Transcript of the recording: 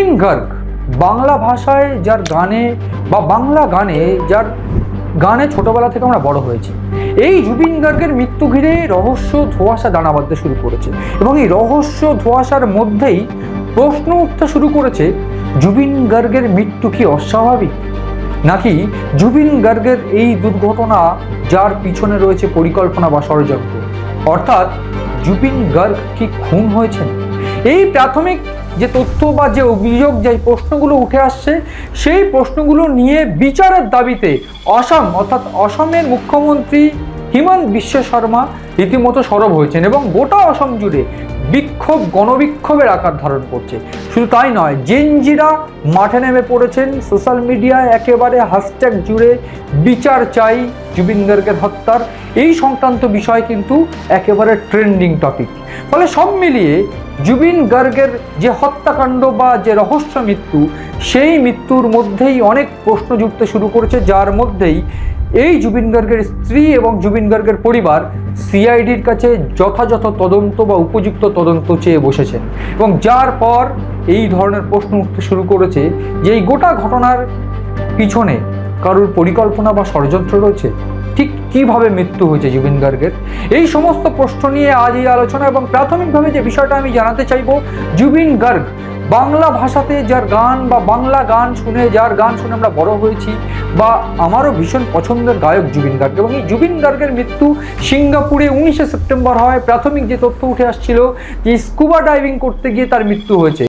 জুবিন গার্গ। বাংলা ভাষায় যার গানে বা বাংলা গানে যার গানে ছোটবেলা থেকে আমরা বড় হয়েছি, এই জুবিন গার্গের মৃত্যু ঘিরে রহস্য ধোঁয়াশা দানা বাঁধতে শুরু করেছে এবং এই রহস্য ধোঁয়াশার মধ্যেই প্রশ্ন উঠতে শুরু করেছে, জুবিন গার্গের মৃত্যু কি অস্বাভাবিক? নাকি জুবিন গার্গের এই দুর্ঘটনা যার পিছনে রয়েছে পরিকল্পনা বা ষড়যন্ত্র? অর্থাৎ জুবিন গার্গ কি খুন হয়েছেন? এই প্রাথমিক যে তথ্য বা যে অভিযোগ, যে প্রশ্নগুলো উঠে আসছে, সেই প্রশ্নগুলো নিয়ে বিচারের দাবিতে অসম, অর্থাৎ অসমের মুখ্যমন্ত্রী হিমন্ত বিশ্ব শর্মা রীতিমতো সরব হয়েছেন এবং গোটা অসম জুড়ে বিক্ষোভ, গণবিক্ষোভের আকার ধারণ করছে। শুধু তাই নয়, জেনজিরা মাঠে নেমে পড়েছেন, সোশ্যাল মিডিয়ায় একেবারে হ্যাশট্যাগ জুড়ে বিচার চাই জুবিন হত্যার এই সংক্রান্ত বিষয় কিন্তু একেবারে ট্রেন্ডিং টপিক ফলে সব মিলিয়ে জুবিন গার্গের যে হত্যাকাণ্ড বা যে রহস্য মৃত্যু, সেই মৃত্যুর মধ্যেই অনেক প্রশ্ন জুটতে শুরু করেছে, যার মধ্যেই এই জুবিন গার্গের স্ত্রী এবং জুবিন গার্গের পরিবার সিআইডির কাছে যথাযথ তদন্ত বা উপযুক্ত তদন্ত চেয়ে বসেছেন এবং যার পর এই ধরনের প্রশ্ন উঠতে শুরু করেছে যে এই গোটা ঘটনার পিছনে কারোর পরিকল্পনা বা ষড়যন্ত্র রয়েছে? ঠিক কীভাবে মৃত্যু হয়েছে জুবিন গার্গের? এই সমস্ত প্রশ্ন নিয়ে আজ এই আলোচনা এবং প্রাথমিকভাবে যে বিষয়টা আমি জানাতে চাইব, জুবিন গার্গ বাংলা ভাষাতে যার গান বা বাংলা গান শুনে, যার গান শুনে আমরা বড় হয়েছি বা আমারও ভীষণ পছন্দের গায়ক জুবিন গার্গ এবং এই জুবিন গার্গের মৃত্যু সিঙ্গাপুরে উনিশে সেপ্টেম্বর হয়। প্রাথমিক যে তথ্য উঠে আসছিল যে, স্কুবা ডাইভিং করতে গিয়ে তার মৃত্যু হয়েছে।